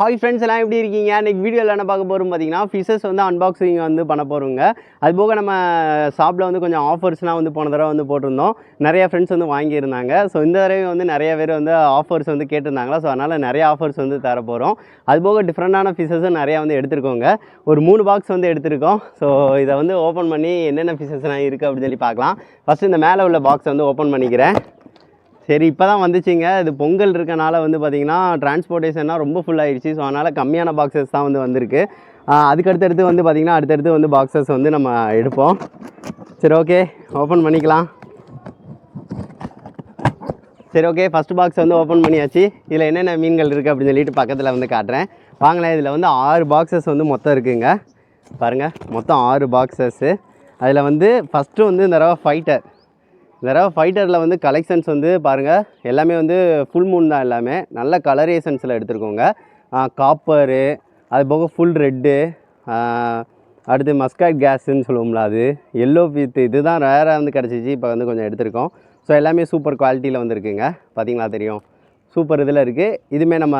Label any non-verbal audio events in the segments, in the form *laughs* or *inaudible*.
Hi friends எல்லாம் எப்படி இருக்கீங்க? இன்றைக்கி வீடியோவில் என்ன பார்க்க போகிறோம் பார்த்தீங்கன்னா ஃபிஷஸ் வந்து அன்பாக்சிங் வந்து பண்ண போகிறோங்க அது போக நம்ம ஷாப்பில் வந்து கொஞ்சம் ஆஃபர்ஸ்லாம் வந்து போன தடவை வந்து போட்டிருந்தோம். நிறைய ஃப்ரெண்ட்ஸ் வந்து வாங்கியிருந்தாங்க. ஸோ இந்த தடவை வந்து நிறைய பேர் வந்து ஆஃபர்ஸ் வந்து கேட்டிருந்தாங்களா? ஸோ அதனால் நிறைய ஆஃபர்ஸ் வந்து தர போகிறோம் அது போக டிஃப்ரெண்ட்டான ஃபிஷஸும் நிறையா வந்து எடுத்துருக்கோங்க. ஒரு மூணு பாக்ஸ் வந்து எடுத்திருக்கோம். ஸோ இதை வந்து ஓப்பன் பண்ணி என்னென்ன ஃபிஷஸ்லாம் இருக்குது அப்படின்னு சொல்லி பார்க்கலாம். ஃபஸ்ட்டு இந்த மேலே உள்ள பாக்ஸ் வந்து ஓப்பன் பண்ணிக்கிறேன். சரி இப்போ தான் வந்துச்சுங்க. இது பொங்கல் இருக்கனால வந்து பார்த்திங்கன்னா டிரான்ஸ்போர்ட்டேஷன்லாம் ரொம்ப ஃபுல் ஆயிடுச்சு. ஸோ அதனால் கம்மியான பாக்ஸஸ் தான் வந்து வந்திருக்கு. அதுக்கடுத்தடுத்து அதுக்கு அடுத்தடுத்து வந்து பார்த்திங்கன்னா அடுத்தடுத்து வந்து பாக்ஸஸ் வந்து நம்ம எடுப்போம். சரி ஓகே ஓப்பன் பண்ணிக்கலாம். சரி ஓகே ஃபஸ்ட் பாக்ஸ் வந்து ஓப்பன் பண்ணியாச்சு. இதில் என்னென்ன மீன்கள் இருக்குது அப்படின்னு சொல்லிட்டு பக்கத்தில் வந்து காட்டுறேன். வாங்களேன் இதில் வந்து ஆறு பாக்ஸஸ் வந்து மொத்தம் இருக்குங்க. பாருங்கள் மொத்தம் ஆறு பாக்ஸஸ்ஸு அதில் வந்து ஃபஸ்ட்டு வந்து இந்த தடவை ஃபைட்டர் இந்த தடவை ஃபைட்டரில் வந்து கலெக்ஷன்ஸ் வந்து பாருங்கள் எல்லாமே வந்து ஃபுல் மூன் தான் எல்லாமே. நல்ல கலரேஷன்ஸில் எடுத்துருக்கோங்க. காப்பரு அது போக ஃபுல் ரெட்டு அடுத்து மஸ்காட் கேஸுன்னு சொல்லுவோம்ல அது. எல்லோ வித் இதுதான் ரேராக வந்து கிடச்சிச்சு இப்போ வந்து கொஞ்சம் எடுத்திருக்கோம். ஸோ எல்லாமே சூப்பர் குவாலிட்டியில் வந்துருக்குங்க. பார்த்தீங்களா தெரியும். சூப்பர் இதில் இருக்குது இதுவுமே நம்ம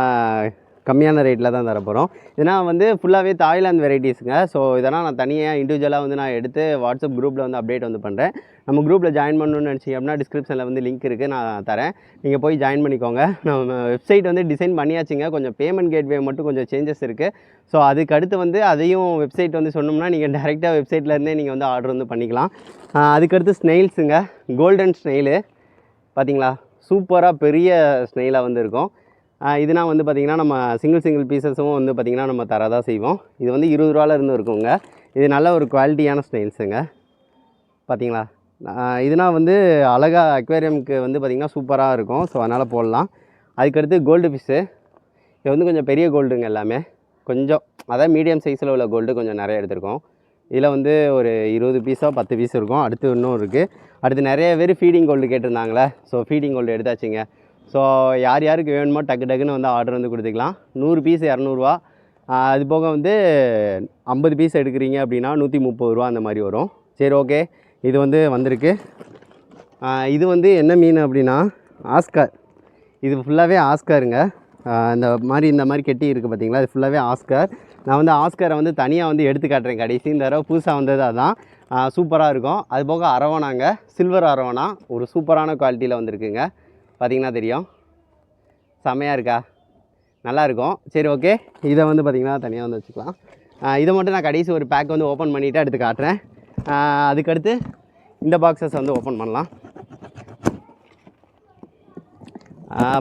கம்மியான ரேட்டில் தான் தரப்போகிறோம் இதனால் வந்து ஃபுல்லாகவே தாய்லாந்து வெரைட்டிஸுங்க ஸோ இதெல்லாம் நான் தனியாக இண்டிவிஜுவலாக வந்து நான் எடுத்து வாட்ஸ்அப் குரூப்பில் வந்து அப்டேட் வந்து பண்ணுறேன் நம்ம குரூப்பில் ஜாயின் பண்ணணும்னு நினச்சிங்க அப்படின்னா டிஸ்கிரிப்ஷனில் வந்து லிங்க் இருக்குது நான் தரேன். நீங்கள் போய் ஜாயின் பண்ணிக்கோங்க. நம்ம வெப்சைட் வந்து டிசைன் பண்ணியாச்சுங்க. கொஞ்சம் பேமெண்ட் கேட்வே மட்டும் கொஞ்சம் சேஞ்சஸ் இருக்குது ஸோ அதுக்கு அடுத்து வந்து அதையும் வெப்சைட் வந்து சொன்னோம்னா நீங்கள் டேரெக்டாக வெப்சைட்லேருந்தே நீங்கள் வந்து ஆர்டர் வந்து பண்ணிக்கலாம். அதுக்கடுத்து ஸ்னெயில்ஸுங்க கோல்டன் ஸ்னெயிலு பார்த்தீங்களா சூப்பராக பெரிய ஸ்னெயிலாக வந்து இருக்கும். இதுனா வந்து பார்த்திங்கன்னா நம்ம சிங்கிள் சிங்கிள் பீசஸும் வந்து பார்த்திங்கன்னா நம்ம தரதான் செய்வோம். இது வந்து இருபது ரூபால இருந்து இருக்குங்க. இது நல்ல ஒரு குவாலிட்டியான ஸ்டைல்ஸுங்க பார்த்தீங்களா இதுனா வந்து அழகா அக்வேரியம்க்கு வந்து பார்த்திங்கன்னா சூப்பராக இருக்கும். ஸோ அதனால் போடலாம். அதுக்கடுத்து கோல்டு ஃபிஷ்ஷு இது வந்து கொஞ்சம் பெரிய கோல்டுங்க எல்லாமே. கொஞ்சம் அதான் மீடியம் சைஸில் உள்ள கோல்டு கொஞ்சம் நிறைய எடுத்திருக்கோம். இதில் வந்து ஒரு இருபது பீஸோ பத்து பீஸ் இருக்கும். அடுத்து இன்னும் இருக்குது அடுத்து நிறைய பேர் ஃபீடிங் கோல்டு கேட்டிருந்தாங்களே. ஸோ ஃபீடிங் கோல்டு எடுத்தாச்சுங்க. ஸோ யார் யாருக்கு வேணுமோ டக்கு டக்குன்னு வந்து ஆர்டர் வந்து கொடுத்துக்கலாம். நூறு பீஸ் இரநூறுவா. அது போக வந்து ஐம்பது பீஸ் எடுக்கிறீங்க அப்படின்னா நூற்றி முப்பது ரூபா அந்த மாதிரி வரும். சரி ஓகே இது வந்து வந்திருக்கு. இது வந்து என்ன மீன் அப்படின்னா ஆஸ்கார் இது ஃபுல்லாகவே ஆஸ்காருங்க இந்த மாதிரி இந்த மாதிரி கெட்டி இருக்குது பார்த்தீங்களா இது ஃபுல்லாகவே ஆஸ்கார் நான் வந்து ஆஸ்காரை வந்து தனியாக வந்து எடுத்து காட்டுறேன் கடைசி. இந்த தடவை புதுசாக வந்தது அதான். சூப்பராக இருக்கும். அது போக அரவணாங்க. Silver arowana. ஒரு சூப்பரான குவாலிட்டியில் வந்திருக்குங்க. பார்த்தீங்கன்னா தெரியும். செம்மையாக இருக்கா? நல்லா இருக்கும் சரி ஓகே. இதை வந்து பார்த்திங்கன்னா தனியாக வந்து வச்சுக்கலாம். இதை மட்டும் நான் கடைசி ஒரு பேக் வந்து ஓப்பன் பண்ணிவிட்டு எடுத்து காட்டுறேன். அதுக்கடுத்து இந்த பாக்ஸஸ் வந்து ஓப்பன் பண்ணலாம்.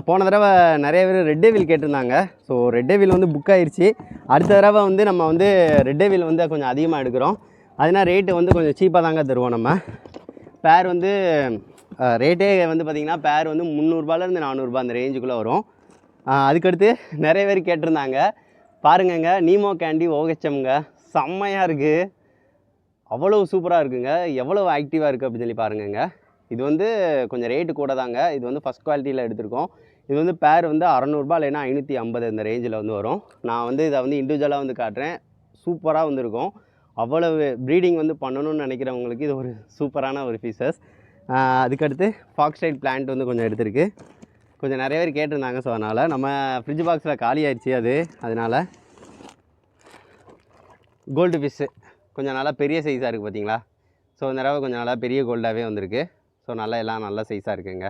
போன தடவை நிறைய பேர் ரெட் டேவில் கேட்டிருந்தாங்க. ஸோ ரெட் டேவில் வந்து புக் ஆயிருச்சு. அடுத்த தடவை வந்து நம்ம வந்து ரெட் டேவில் வந்து கொஞ்சம் அதிகமாக எடுக்கிறோம். அதனால் ரேட்டு வந்து கொஞ்சம் சீப்பாக தாங்க தருவோம் நம்ம. பேர் வந்து ரேட்டே வந்து பார்த்திங்கன்னா பேர் வந்து முந்நூறுபாலேருந்து நானூறுரூபா அந்த ரேஞ்சுக்குள்ளே வரும். அதுக்கடுத்து நிறைய பேர் கேட்டிருந்தாங்க. பாருங்கங்க நீமோ கேண்டி ஓகச்சம்ங்க செம்மையாக இருக்குது அவ்வளோ சூப்பராக இருக்குங்க. எவ்வளோ ஆக்டிவாக இருக்குது அப்படின்னு சொல்லி பாருங்கங்க. இது வந்து கொஞ்சம் ரேட்டு கூட தாங்க. இது வந்து ஃபஸ்ட் குவாலிட்டியில் எடுத்திருக்கோம். இது வந்து பேர் வந்து அறநூறுபா இல்லைன்னா ஐநூற்றி ஐம்பது இந்த ரேஞ்சில் வந்து வரும். நான் வந்து இதை வந்து இண்டிவிஜுவலாக வந்து காட்டுறேன். சூப்பராக வந்திருக்கும். அவ்வளவு ப்ரீடிங் வந்து பண்ணணும்னு நினைக்கிறவங்களுக்கு இது ஒரு சூப்பரான ஒரு ஃபீச்சர்ஸ் அதுக்கடுத்து ஃபாக்ஸ்டைட் பிளான்ட் வந்து கொஞ்சம் எடுத்திருக்கு. கொஞ்சம் நிறைய பேர் கேட்டிருந்தாங்க ஸோ அதனால் நம்ம ஃப்ரிட்ஜ் பாக்ஸில் காலி ஆயிடுச்சு அது. அதனால் கோல்டு ஃபிஷ்ஷு கொஞ்சம் நல்லா பெரிய சைஸாக இருக்குது பார்த்தீங்களா ஸோ இந்த தடவை கொஞ்சம் நல்லா பெரிய கோல்டாகவே வந்திருக்கு. ஸோ நல்லா எல்லாம் நல்ல சைஸாக இருக்குங்க.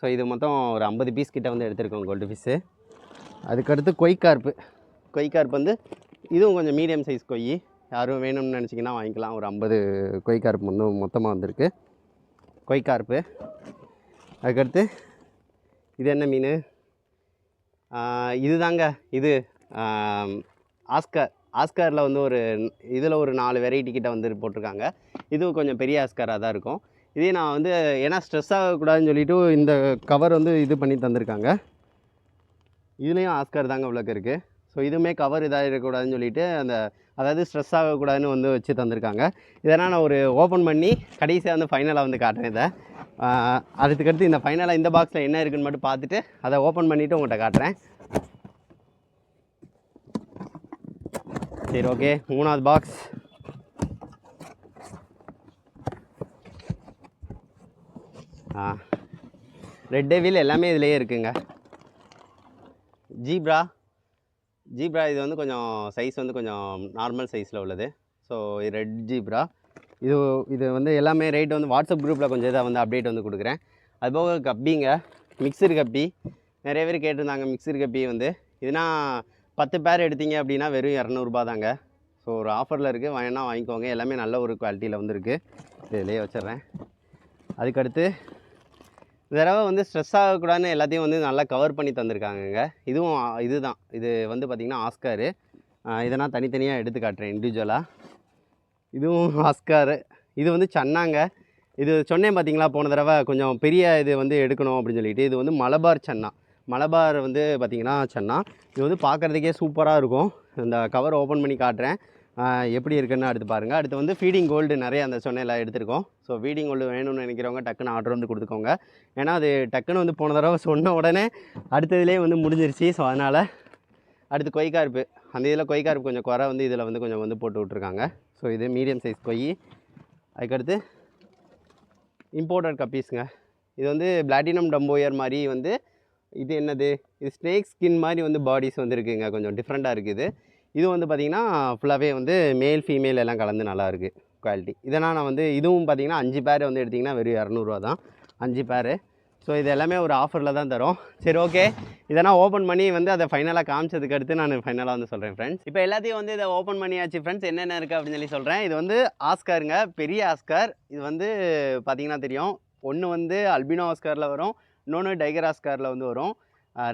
ஸோ இது மொத்தம் ஒரு ஐம்பது பீஸ் கிட்டே வந்து எடுத்திருக்கோம் கோல்டு ஃபிஷ்ஷு அதுக்கடுத்து கொய்கார்ப்பு. கொய்கார்ப் வந்து இதுவும் கொஞ்சம் மீடியம் சைஸ் கொய் யாரும் வேணும்னு நினச்சிங்கன்னா வாங்கிக்கலாம். ஒரு ஐம்பது கொய்கார்ப்பு வந்து மொத்தமாக வந்திருக்கு. கொய்கார்ப்பு. அதுக்கடுத்து இது என்ன மீன்? இதுதாங்க. இது ஆஸ்கர். ஆஸ்கரில் வந்து ஒரு இதில் ஒரு நாலு வெரைட்டி கிட்ட வந்து போட்டிருக்காங்க. இதுவும் கொஞ்சம் பெரிய ஆஸ்கராக தான் இருக்கும். இதே நான் வந்து ஏன்னா ஸ்ட்ரெஸ் ஆகக்கூடாதுன்னு சொல்லிவிட்டு இந்த கவர் வந்து இது பண்ணி தந்திருக்காங்க. இதுலேயும் ஆஸ்கர் தாங்க இவ்வளோக்கு இருக்குது ஸோ இதுவுமே கவர் இதாக இருக்கக்கூடாதுன்னு சொல்லிட்டு அந்த அதாவது ஸ்ட்ரெஸ் ஆகக்கூடாதுன்னு வந்து வச்சு தந்திருக்காங்க. இதெல்லாம் நான் ஒரு ஓப்பன் பண்ணி கடைசியாக வந்து ஃபைனலாக வந்து காட்டுறேன் இதை. அதுக்கடுத்து இந்த ஃபைனலாக இந்த பாக்ஸில் என்ன இருக்குன்னு மட்டும் பார்த்துட்டு அதை ஓப்பன் பண்ணிவிட்டு உங்கள்கிட்ட காட்டுறேன். சரி ஓகே மூணாவது பாக்ஸ் ஆ ரெட் டேவில் எல்லாமே இதுலேயே இருக்குங்க. ஜீப்ரா. ஜீப்ரா இது வந்து கொஞ்சம் சைஸ் வந்து கொஞ்சம் நார்மல் சைஸில் உள்ளது. ஸோ இது ரெட் ஜீப்ரா. இது இது வந்து எல்லாமே ரேட் வந்து வாட்ஸ்அப் குரூப்பில் கொஞ்சம் இதாக வந்து அப்டேட் வந்து கொடுக்குறேன். அதுபோக கப்பிங்க. மிக்சர் கப்பி. நிறைய பேர் கேட்டிருந்தாங்க மிக்சர் கப்பி வந்து. இதுனா பத்து பேர் எடுத்தீங்க அப்படின்னா வெறும் இரநூறுபா தாங்க. ஸோ ஒரு ஆஃபரில் இருக்குது வேணால் வாங்கிக்கோங்க. எல்லாமே நல்ல ஒரு குவாலிட்டியில் வந்து இருக்குது இதிலே வச்சிடுறேன். அதுக்கடுத்து தடவை வந்து ஸ்ட்ரெஸ் ஆகக்கூடாதுன்னு எல்லாத்தையும் வந்து நல்லா கவர் பண்ணி தந்திருக்காங்கங்க. இதுவும் இது இதுதான். இது வந்து பார்த்திங்கன்னா ஆஸ்காரு இதை நான் தனித்தனியாக எடுத்து காட்டுறேன் இண்டிவிஜுவலாக இதுவும் ஆஸ்காரு இது வந்து சன்னாங்க இது சொன்னேன் பார்த்தீங்களா போன தடவை கொஞ்சம் பெரிய இது வந்து எடுக்கணும் அப்படின்னு சொல்லிட்டு இது வந்து மலபார் சன்னா மலபார் வந்து பார்த்திங்கன்னா சன்னா இது வந்து பார்க்குறதுக்கே சூப்பராக இருக்கும். இந்த கவர் ஓப்பன் பண்ணி காட்டுறேன். எப்படி இருக்குன்னு அடுத்து பாருங்கள் அடுத்து வந்து ஃபீடிங் கோல்டு நிறைய அந்த சொன்னையில் எடுத்திருக்கோம். ஸோ ஃபீடிங் கோல்டு வேணும்னு நினைக்கிறவங்க டக்குன்னு ஆர்டர் வந்து கொடுத்துக்கோங்க. ஏன்னா அது டக்குன்னு வந்து போன தடவை சொன்ன உடனே அடுத்ததுலேயே வந்து முடிஞ்சிருச்சு. ஸோ அதனால் அடுத்து கொய்கார்ப்பு அந்த இதில் கொய்கார்ப்பு கொஞ்சம் குறை வந்து இதில் வந்து கொஞ்சம் வந்து போட்டு விட்ருக்காங்க ஸோ இது மீடியம் சைஸ் கொய். அதுக்கடுத்து இம்போர்ட்டட் கப்பீஸுங்க இது வந்து பிளாட்டினம் டம்போயர் மாதிரி வந்து இது என்னது? இது ஸ்னேக் ஸ்கின் மாதிரி வந்து பாடிஸ் வந்துருக்குங்க கொஞ்சம் டிஃப்ரெண்ட்டாக இருக்குது. இது வந்து பார்த்திங்கன்னா ஃபுல்லாகவே வந்து மேல் ஃபீமேல் எல்லாம் கலந்து நல்லாயிருக்கு குவாலிட்டி இதெல்லாம் நான் வந்து இதுவும் பார்த்திங்கன்னா அஞ்சு பேர் வந்து எடுத்திங்கன்னா வெறும் இரநூறுவா தான். அஞ்சு பேர் ஸோ இது எல்லாமே ஒரு ஆஃபரில் தான் தரோம். சரி ஓகே இதெல்லாம் ஓப்பன் பண்ணி வந்து அதை ஃபைனலாக காமிச்சதுக்கு அடுத்து நான் ஃபைனலாக வந்து சொல்கிறேன் ஃப்ரெண்ட்ஸ் இப்போ எல்லாத்தையும் வந்து இதை ஓப்பன் பண்ணியாச்சு ஃப்ரெண்ட்ஸ் என்னென்ன இருக்குது அப்படின்னு சொல்லி சொல்கிறேன் இது வந்து ஆஸ்காருங்க பெரிய ஆஸ்கார் இது வந்து பார்த்திங்கன்னா தெரியும். ஒன்று வந்து அல்பினோ ஆஸ்காரில் வரும். இன்னொன்று டைகர் ஆஸ்காரில் வந்து வரும்.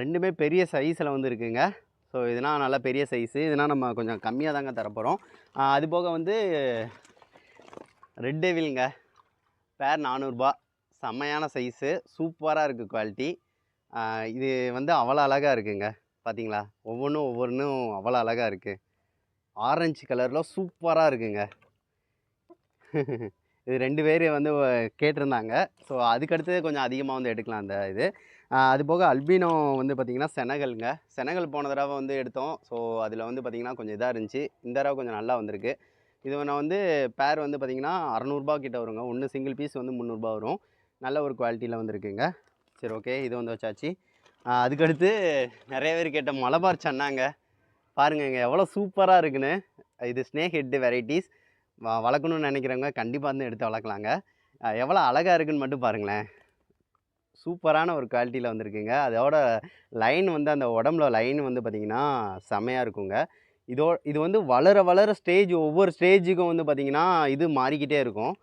ரெண்டுமே பெரிய சைஸில் வந்து இருக்குங்க. ஸோ இதெல்லாம் நல்லா பெரிய சைஸு இதெல்லாம் நம்ம கொஞ்சம் கம்மியாக தாங்க தரப்போகிறோம் அது போக வந்து ரெட் டெவில்ங்க பேர் நானூறுரூபா செம்மையான சைஸு சூப்பராக இருக்குது குவாலிட்டி இது வந்து அவ்வளோ அழகாக இருக்குங்க. பார்த்தீங்களா ஒவ்வொன்றும் ஒவ்வொன்றும் அவ்வளோ அழகாக இருக்குது ஆரஞ்சு கலரில் சூப்பராக இருக்குங்க. இது ரெண்டு பேர் வந்து கேட்டிருந்தாங்க. ஸோ அதுக்கடுத்து கொஞ்சம் அதிகமாக வந்து எடுக்கலாம் அந்த இது. அது போக அல்பினோ வந்து பார்த்திங்கன்னா செனகல்ங்க. செனகல் போன தடவை வந்து எடுத்தோம். ஸோ அதில் வந்து பார்த்திங்கன்னா கொஞ்சம் இதாக இருந்துச்சு. இந்த தடவை கொஞ்சம் நல்லா வந்திருக்கு. இது நான் வந்து பேர் வந்து பார்த்திங்கன்னா அறநூறுபா கிட்டே வருங்க. ஒன்று சிங்கிள் பீஸ் வந்து முந்நூறுபா வரும். நல்ல ஒரு குவாலிட்டியில் வந்துருக்குங்க. சரி ஓகே இது வந்து வச்சாச்சு. அதுக்கடுத்து நிறைய பேர் கேட்ட மலபார் சன்னாங்க. பாருங்க இங்கே எவ்வளோ சூப்பராக இருக்குன்னு. இது ஸ்னேக் ஹெட்டு வெரைட்டிஸ் வளர்க்கணும்னு நினைக்கிறவங்க கண்டிப்பாக வந்து எடுத்து வளர்க்கலாங்க. எவ்வளோ அழகாக இருக்குன்னு மட்டும் பாருங்களேன். சூப்பரான ஒரு குவாலிட்டியில் வந்திருக்குங்க. அதோட லைன் வந்து அந்த உடம்புல லைன் வந்து பார்த்திங்கன்னா செமையாக இருக்குங்க. இதோ இது வந்து வளர வளர ஸ்டேஜ் ஒவ்வொரு ஸ்டேஜுக்கும் வந்து பார்த்திங்கன்னா இது மாறிக்கிட்டே இருக்கும்.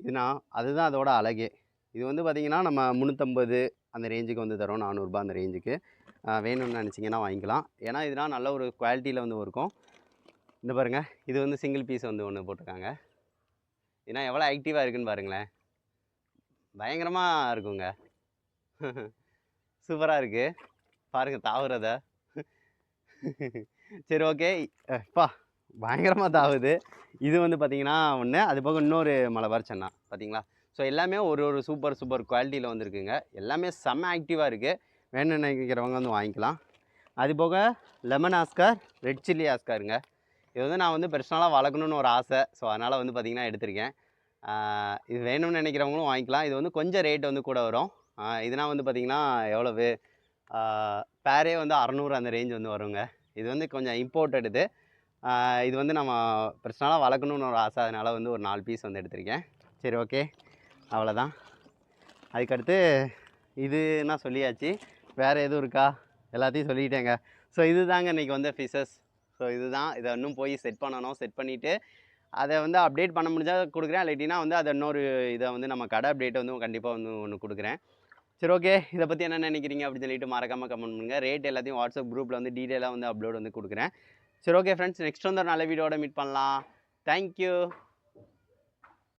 இதுனா அதுதான் அதோட அழகே. இது வந்து பார்த்திங்கன்னா நம்ம முந்நூற்றம்பது அந்த ரேஞ்சுக்கு வந்து தரோம் நானூறுரூபா அந்த ரேஞ்சுக்கு. வேணும்னு நினச்சிங்கன்னா வாங்கிக்கலாம். ஏன்னா இதெல்லாம் நல்ல ஒரு குவாலிட்டியில் வந்து இருக்கும் இந்த பாருங்கள் இது வந்து சிங்கிள் பீஸ் வந்து ஒன்று போட்டிருக்காங்க. ஏன்னா எவ்வளோ ஆக்டிவாக இருக்குன்னு பாருங்களேன். பயங்கரமாக இருக்குங்க. *laughs* சூப்பராக இருக்குது பாருங்கள் தாவுறத. *laughs* சரி ஓகே. பா பயங்கரமாக தாவுது. இது வந்து பார்த்தீங்கன்னா ஒன்று அது போக இன்னொரு மலைபார் சென்னா பார்த்தீங்களா ஸோ எல்லாமே ஒரு ஒரு சூப்பர் சூப்பர் குவாலிட்டியில் வந்துருக்குங்க. எல்லாமே செம்ம ஆக்டிவாக இருக்குது வேணும்னு நினைக்கிறவங்க வந்து வாங்கிக்கலாம். அது போக லெமன் ஆஸ்கார் ரெட் சில்லி ஆஸ்காருங்க. இது வந்து நான் வந்து பர்சனலாக வளர்க்கணுன்னு ஒரு ஆசை. ஸோ அதனால் வந்து பார்த்திங்கன்னா எடுத்திருக்கேன். இது வேணும்னு நினைக்கிறவங்களும் வாங்கிக்கலாம். இது வந்து கொஞ்சம் ரேட் வந்து கூட வரும். இதுனா வந்து பார்த்திங்கன்னா எவ்வளவு? பேரே வந்து அறநூறு அந்த ரேஞ்ச் வந்து வருங்க. இது வந்து கொஞ்சம் இம்போர்ட்டட் இது. இது வந்து நம்ம பிரச்சனாலாம் வளர்க்கணுன்னு ஒரு ஆசை. அதனால் வந்து ஒரு நாலு பீஸ் வந்து எடுத்திருக்கேன். சரி ஓகே அவ்வளோதான் அதுக்கடுத்து இதுன்னா சொல்லியாச்சு? வேறு எதுவும் இருக்கா? எல்லாத்தையும் சொல்லிட்டேங்க. ஸோ இது தாங்க இன்றைக்கி வந்து ஃபிஷஸ் ஸோ இதுதான். இதை இன்னும் போய் செட் பண்ணணும். செட் பண்ணிவிட்டு அதை வந்து அப்டேட் பண்ண முடிஞ்சால் கொடுக்குறேன். இல்லாட்டினா வந்து அதை இன்னொரு இதை வந்து நம்ம கடை அப்டேட் வந்து கண்டிப்பாக வந்து ஒன்று கொடுக்குறேன். சரி ஓகே இதை பற்றி என்ன நினைக்கிறீங்க? அப்படின்னு சொல்லிட்டு மறக்காமல் கமெண்ட் பண்ணுங்கள் ரேட் எல்லாத்தையும் வாட்ஸ்அப் குரூப்பில் வந்து டீட்டெயிலாக வந்து அப்லோட் வந்து கொடுக்குறேன். சரி ஓகே ஃப்ரெண்ட்ஸ் நெக்ஸ்ட் வந்து ஒரு நல்ல வீடியோட மீட் பண்ணலாம். தேங்க்யூ